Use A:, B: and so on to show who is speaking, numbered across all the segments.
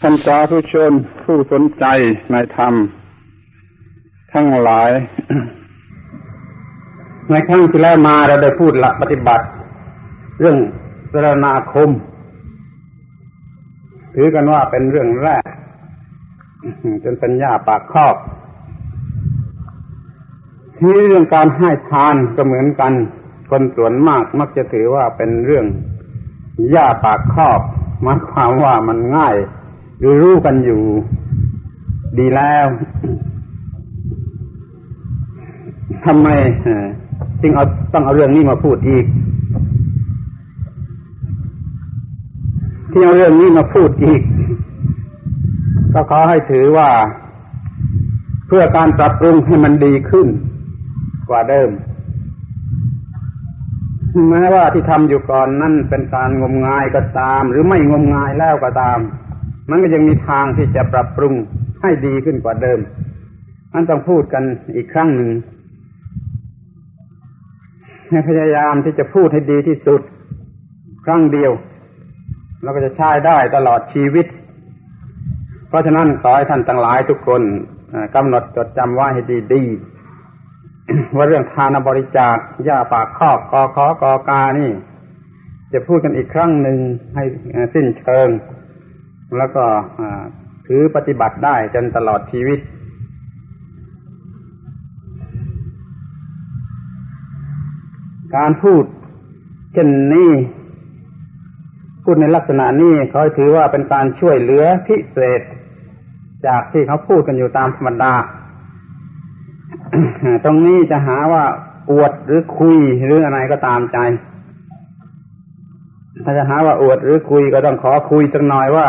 A: ท่านสาธุชนผู้สนใจในธรรม ทั้งหลาย ในครั้งที่แล้วมาเราได้พูดหลักปฏิบัติ เรื่องสรนาคม ถือกันว่าเป็นเรื่องแรกเป็นสัญญาปากครอบที่เรื่องการให้ทานก็เหมือนกัน คนส่วนมากมักจะถือว่าเป็นเรื่องยาปากครอบหมายความว่ามันง่าย รู้รู้กันอยู่ ดีแล้วทำไมจึงเอาต้องเอาเรื่องนี้มาพูดอีก ที่เอาเรื่องนี้มาพูดอีก ก็ขอให้ถือว่า เพื่อการปรับปรุงให้มันดีขึ้น กว่าเดิมแม้ว่าที่ทำอยู่ก่อนนั่นเป็นการงมงายก็ตาม หรือไม่งมงายแล้วก็ตาม มันก็ยังมีทางที่จะปรับปรุงให้ดีขึ้นกว่าเดิม มันต้องพูดกันอีกครั้งหนึ่งให้พยายามที่จะพูดให้ดีที่สุด ครั้งเดียวเราก็จะใช้ได้ตลอดชีวิต เพราะฉะนั้นขอให้ท่านทั้งหลายทุกคนกำหนดจดจำว่าให้ดีๆว่าเรื่องทานบริจาคย่าปากคอกกอขอกอกานี่ จะพูดกันอีกครั้งหนึ่งให้สิ้นเชิง แล้วก็ถือปฏิบัติได้จนตลอดชีวิต การพูดเช่นนี้ พูดในลักษณะนี้เขาถือว่าเป็นการช่วยเหลือพิเศษ จากที่เขาพูดกันอยู่ตามธรรมดา ตรงนี้จะหาว่าอวดหรือคุยหรืออะไรก็ตามใจ ถ้าจะหาว่าอวดหรือคุยก็ต้องขอคุยสักหน่อยว่า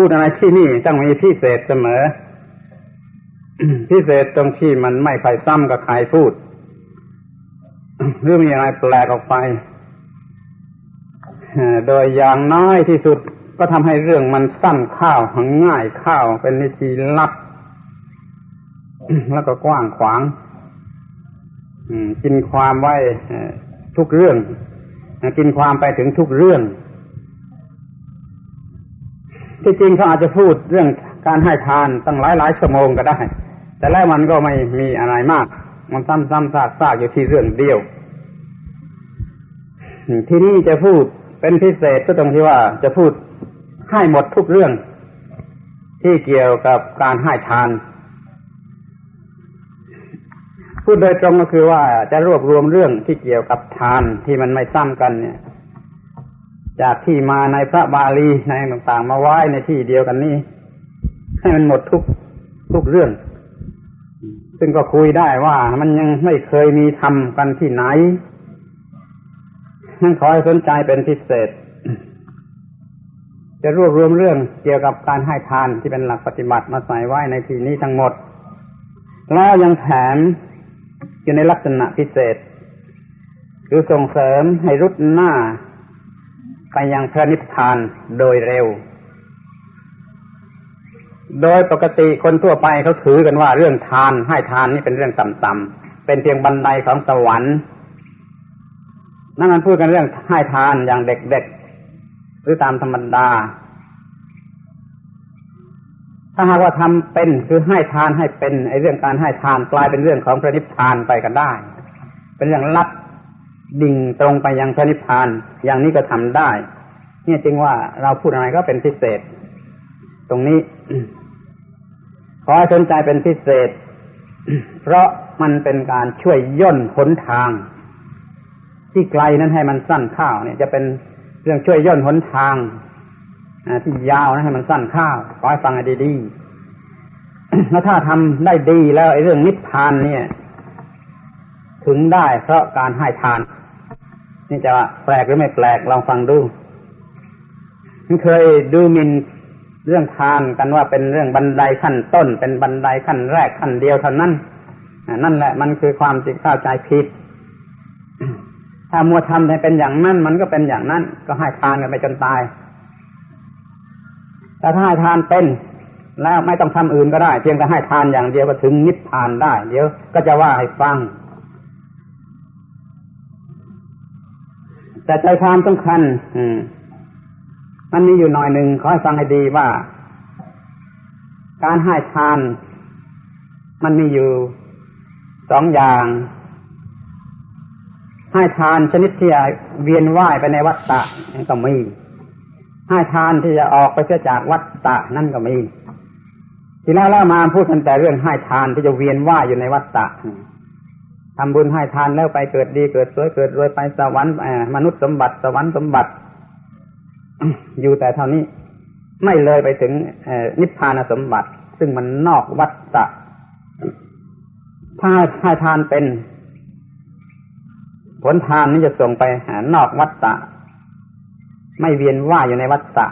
A: พูดอะไรที่นี่ต้องมีพิเศษเสมอ พิเศษตรงที่มันไม่ใครซ้ำกับใครพูด หรือมีอะไรแปลกออกไปโดยอย่างน้อยที่สุดก็ทำให้เรื่องมันสั้นข้าวง่ายข้าวเป็นนิทีลับ แล้วก็กว้างขวางกินความไว้ทุกเรื่อง กินความไปถึงทุกเรื่อง ที่จริงเขาอาจจะพูดเรื่องการให้ทานตั้งหลายหลายชั่วโมงก็ได้ แต่แล้วมันก็ไม่มีอะไรมาก มันซ้ำซ้ำซากซากอยู่ที่เรื่องเดียว ที่นี่จะพูดเป็นพิเศษก็ตรงที่ว่าจะพูดให้หมดทุกเรื่อง ที่เกี่ยวกับการให้ทาน พูดโดยตรงก็คือว่าจะรวบรวมเรื่องที่เกี่ยวกับทานที่มันไม่ซ้ำกันเนี่ย จากที่มาในพระบาลีในต่างๆ มาไว้ในที่เดียวกันนี้ ให้มันหมดทุกทุกเรื่อง ซึ่งก็คุยได้ว่ามันยังไม่เคยมีทำกันที่ไหนนั่นขอให้สนใจเป็นพิเศษ จะรวบรวมเรื่องเกี่ยวกับการให้ทานที่เป็นหลักปฏิบัติมาใส่ไว้ในที่นี้ทั้งหมด แล้วยังแถมอยู่ในลักษณะพิเศษคือส่งเสริมให้รุดหน้า ไปยังพระนิพพานโดยเร็ว โดยปกติคนทั่วไปเขาถือกันว่าเรื่องทานให้ทานนี่เป็นเรื่องต่ำๆเป็นเพียงบันไดของสวรรค์นั่นมันพูดกันเรื่องให้ทานอย่างเด็กๆหรือตามธรรมดา ถ้าหากว่าทำเป็นคือให้ทานให้เป็นไอ้เรื่องการให้ทานกลายเป็นเรื่องของพระนิพพานไปกันได้ เป็นเรื่องลัด ดิ่งตรงไปยังพระนิพพาน อย่างนี้ก็ทำได้ เนี่ยจึงว่าเราพูดอะไรก็เป็นพิเศษ ตรงนี้ขอให้สนใจเป็นพิเศษ เพราะมันเป็นการช่วยย่นหนทาง ที่ไกลนั้นให้มันสั้นข้าวเนี่ยจะเป็นเรื่องช่วยย่นหนทางที่ยาวนะให้มันสั้นข้าวขอให้ฟังให้ดีๆแล้วถ้าทำได้ดีแล้วไอ้เรื่องนิพพานเนี่ย ถึงได้เพราะการให้ทาน นี่จะแปลกหรือไม่แปลกลองฟังดูมันเคยดูมินเรื่องทานกันว่าเป็นเรื่องบันไดขั้นต้น เป็นบันไดขั้นแรกขั้นเดียวเท่านั้นนั่นแหละมันคือความจิตเข้าใจผิด ถ้ามัวทำให้เป็นอย่างนั้น มันก็เป็นอย่างนั้น ก็ให้ทานกันไปจนตาย แต่ถ้าให้ทานเป็น แล้วไม่ต้องทำอื่นก็ได้ เพียงแต่ให้ทานอย่างเดียวก็ถึงนิพพานได้ เดี๋ยวก็จะว่าให้ฟัง แต่ใจความสำคัญ อืมมันมีอยู่หน่อยหนึ่งขอให้ฟังให้ดีว่า การให้ทาน มันมีอยู่สองอย่างให้ทานชนิดที่จะเวียนว่ายไปในวัฏฏะนั่นก็มีให้ทานที่จะออกไปเสียจากวัฏฏะนั่นก็มี ทีแล้วเรามาพูดกันแต่เรื่องให้ทานที่จะเวียนว่ายอยู่ในวัฏฏะ ทำบุญให้ทานแล้วไปเกิดดีเกิดสวยเกิดรวยไปสวรรค์มนุษย์สมบัติสวรรค์สมบัติ อยู่แต่เท่านี้ ไม่เลยไปถึงนิพพานสมบัติ ซึ่งมันนอกวัฏฏะถ้าให้ทานเป็น ผลทานนี้จะส่งไปหานอกวัฏฏะไม่เวียนว่ายอยู่ในวัฏฏะ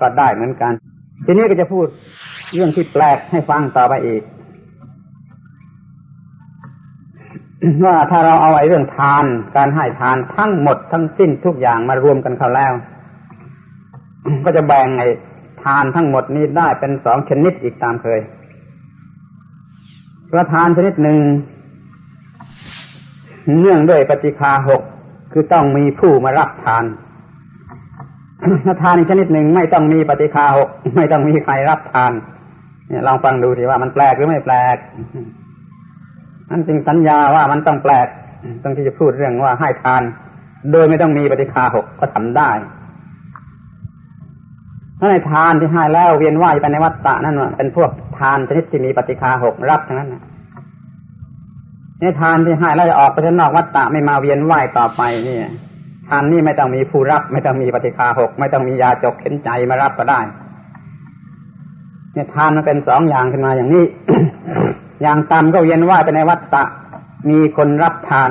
A: ก็ได้เหมือนกัน ทีนี้ก็จะพูดเรื่องที่แปลกให้ฟังต่อไปอีก ว่าถ้าเราเอาไอ้เรื่องทาน การให้ทานทั้งหมดทั้งสิ้นทุกอย่างมารวมกันเข้าแล้ว ก็จะแบ่งไอ้ทานทั้งหมดนี้ได้เป็นสองชนิดอีกตามเคยประทานชนิดหนึ่งเนื่องด้วยปฏิคาหกคือต้องมีผู้มารับทานทานอีกชนิดหนึ่งไม่ต้องมีปฏิคาหกไม่ต้องมีใครรับทานเนี่ยลองฟังดูสิว่ามันแปลกหรือไม่แปลก นั่นจึงสัญญาว่ามันต้องแปลกต้องที่จะพูดเรื่องว่าให้ทาน โดยไม่ต้องมีปฏิคาหกก็ทำได้ถ้าในทานที่ให้แล้วเวียนว่ายไปในวัฏฏะนั่นเป็นพวกทานชนิดที่มีปฏิคาหกรับทั้งนั้นในทานที่ให้แล้วจะออกไปนอกวัฏฏะไม่มาเวียนว่ายต่อไปนี่ทานนี่ไม่ต้องมีผู้รับ ไม่ต้องมีปฏิคาหกไม่ต้องมียาจกเข็นใจมารับก็ได้ เนี่ยทานมันเป็นสองอย่างขึ้นมาอย่างนี้ อย่างต่ำก็เวียนว่ายไปในวัฏฏะมีคนรับทาน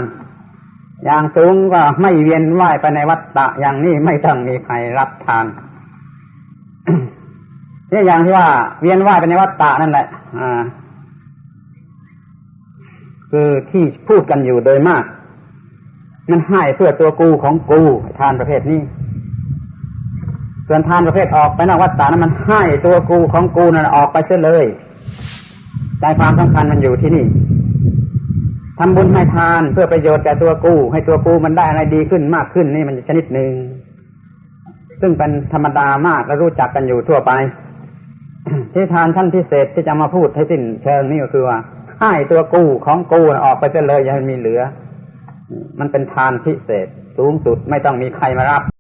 A: อย่างสูงก็ไม่เวียนว่ายไปในวัฏฏะอย่างนี้ไม่ต้องมีใครรับทานนี่อย่างที่ว่าเวียนว่ายไปในวัฏฏะนั่นแหละ อ่า คือที่พูดกันอยู่โดยมาก มันให้เพื่อตัวกูของกูทานประเภทนี้ส่วนทานประเภทออกไปนอกวัฏฏะนั้นมันให้ตัวกูของกูนั่นออกไปเสียเลย ใจความสำคัญมันอยู่ที่นี่ทำบุญให้ทานเพื่อประโยชน์แก่ตัวกู้ให้ตัวกู้มันได้อะไรดีขึ้นมากขึ้นนี่มันชนิดหนึ่งซึ่งเป็นธรรมดามากและรู้จักกันอยู่ทั่วไป ที่ทานท่านพิเศษที่จะมาพูดให้สิ้นเชิงนี่ก็คือว่าให้ตัวกู้ของกู้ออกไปเสียเลยอย่าให้มีเหลือ มันเป็นทานพิเศษสูงสุดไม่ต้องมีใครมารับ